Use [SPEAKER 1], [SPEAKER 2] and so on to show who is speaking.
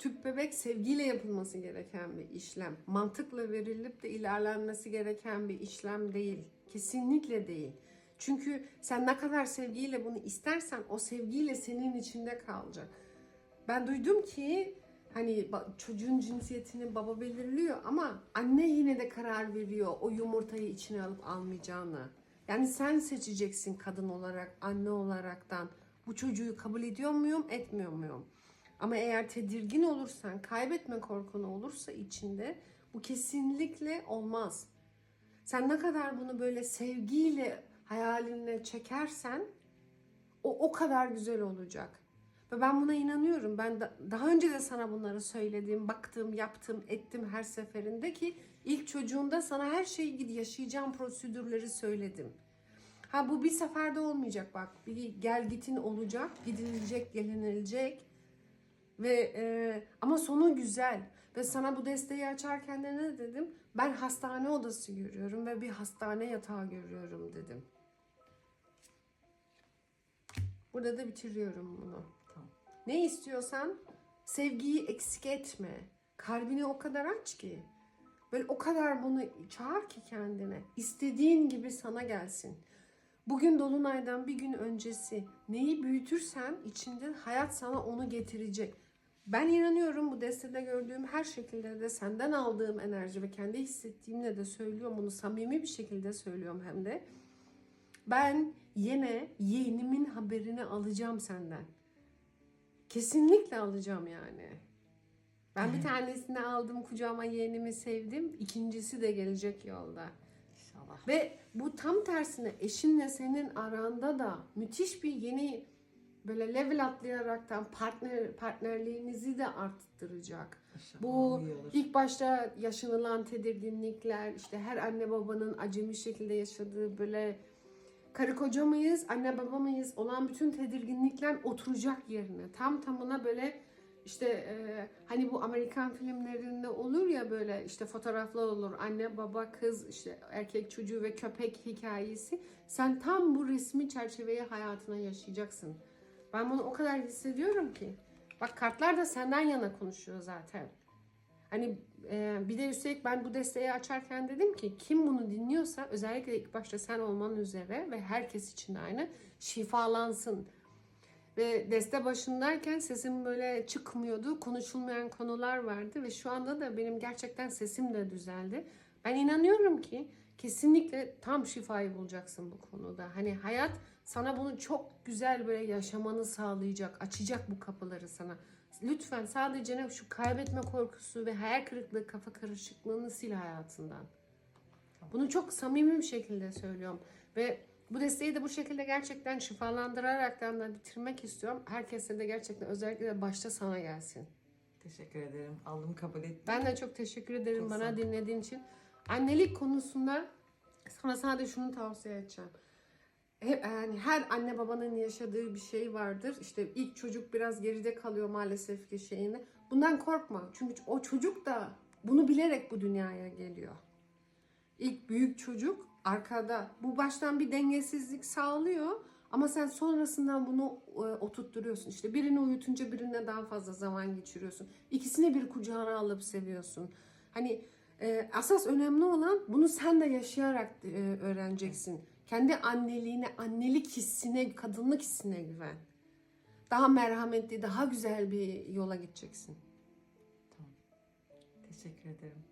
[SPEAKER 1] tüp bebek sevgiyle yapılması gereken bir işlem. Mantıkla verilip de ilerlenmesi gereken bir işlem değil. Kesinlikle değil. Çünkü sen ne kadar sevgiyle bunu istersen o sevgiyle senin içinde kalacak. Ben duydum ki hani çocuğun cinsiyetini baba belirliyor ama anne yine de karar veriyor o yumurtayı içine alıp almayacağını. Yani sen seçeceksin kadın olarak, anne olaraktan bu çocuğu kabul ediyor muyum, etmiyor muyum? Ama eğer tedirgin olursan, kaybetme korkun olursa içinde bu kesinlikle olmaz. Sen ne kadar bunu böyle sevgiyle hayaline çekersen o o kadar güzel olacak. Ve ben buna inanıyorum. Ben da- daha önce de sana bunları söyledim, baktım, yaptım, ettim her seferinde ki ilk çocuğunda sana her şeyi gid yaşayacağım prosedürleri söyledim. Ha bu bir seferde olmayacak bak. Bir gel gitin olacak, gidilecek, gelinilecek. Ve e, ama sonu güzel. Ve sana bu desteği açarken de ne dedim? Ben hastane odası görüyorum ve bir hastane yatağı görüyorum dedim. Burada da bitiriyorum bunu.
[SPEAKER 2] Tamam.
[SPEAKER 1] Ne istiyorsan sevgiyi eksik etme. Kalbini o kadar aç ki. Böyle o kadar bunu çağır ki kendine. İstediğin gibi sana gelsin. Bugün Dolunay'dan bir gün öncesi neyi büyütürsen içinde hayat sana onu getirecek. Ben inanıyorum bu destede gördüğüm her şekilde de senden aldığım enerji ve kendi hissettiğimle de söylüyorum bunu samimi bir şekilde söylüyorum hem de. Ben yine yeğenimin haberini alacağım senden. Kesinlikle alacağım yani. Ben bir tanesini aldım kucağıma yeğenimi sevdim. İkincisi de gelecek yolda.
[SPEAKER 2] İnşallah.
[SPEAKER 1] Ve bu tam tersine eşinle senin aranda da müthiş bir yeni böyle level atlayaraktan partner partnerliğinizi de arttıracak.
[SPEAKER 2] İnşallah
[SPEAKER 1] Bu ilk başta yaşanılan tedirginlikler, işte her anne babanın acemi şekilde yaşadığı böyle karı koca mıyız, anne baba mıyız olan bütün tedirginlikler oturacak yerine. Tam tamına böyle işte e, hani bu Amerikan filmlerinde olur ya böyle işte fotoğraflar olur anne baba kız işte erkek çocuğu ve köpek hikayesi. Sen tam bu resmi çerçeveyi hayatına yaşayacaksın. Ben bunu o kadar hissediyorum ki. Bak kartlar da senden yana konuşuyor zaten. Hani e, bir de üstelik ben bu desteği açarken dedim ki kim bunu dinliyorsa özellikle ilk başta sen olman üzere ve herkes için aynı şifalansın. Ve deste başındayken sesim böyle çıkmıyordu. Konuşulmayan konular vardı ve şu anda da benim gerçekten sesim de düzeldi. Ben inanıyorum ki kesinlikle tam şifayı bulacaksın bu konuda. Hani hayat sana bunu çok güzel böyle yaşamanı sağlayacak, açacak bu kapıları sana. Lütfen sadece ne şu kaybetme korkusu ve hayal kırıklığı, kafa karışıklığını sil hayatından. Bunu çok samimi bir şekilde söylüyorum. Ve bu desteği de bu şekilde gerçekten şifalandıraraktan da bitirmek istiyorum. Herkese de gerçekten özellikle de başta sana gelsin.
[SPEAKER 2] Teşekkür ederim. Aldım kabul ettim.
[SPEAKER 1] Ben de çok teşekkür ederim
[SPEAKER 2] Çok
[SPEAKER 1] bana dinlediğin için. Annelik konusunda sana sadece şunu tavsiye edeceğim. Hep, yani her anne babanın yaşadığı bir şey vardır. İşte ilk çocuk biraz geride kalıyor maalesef ki şeyinde. Bundan korkma. Çünkü o çocuk da bunu bilerek bu dünyaya geliyor. İlk büyük çocuk arkada. Bu baştan bir dengesizlik sağlıyor. Ama sen sonrasından bunu e, oturtturuyorsun. İşte birini uyutunca birine daha fazla zaman geçiriyorsun. İkisini bir kucağına alıp seviyorsun. Hani e, asas önemli olan bunu sen de yaşayarak e, öğreneceksin. Kendi anneliğine, annelik hissine, kadınlık hissine güven. Daha merhametli, daha güzel bir yola gideceksin.
[SPEAKER 2] Teşekkür ederim.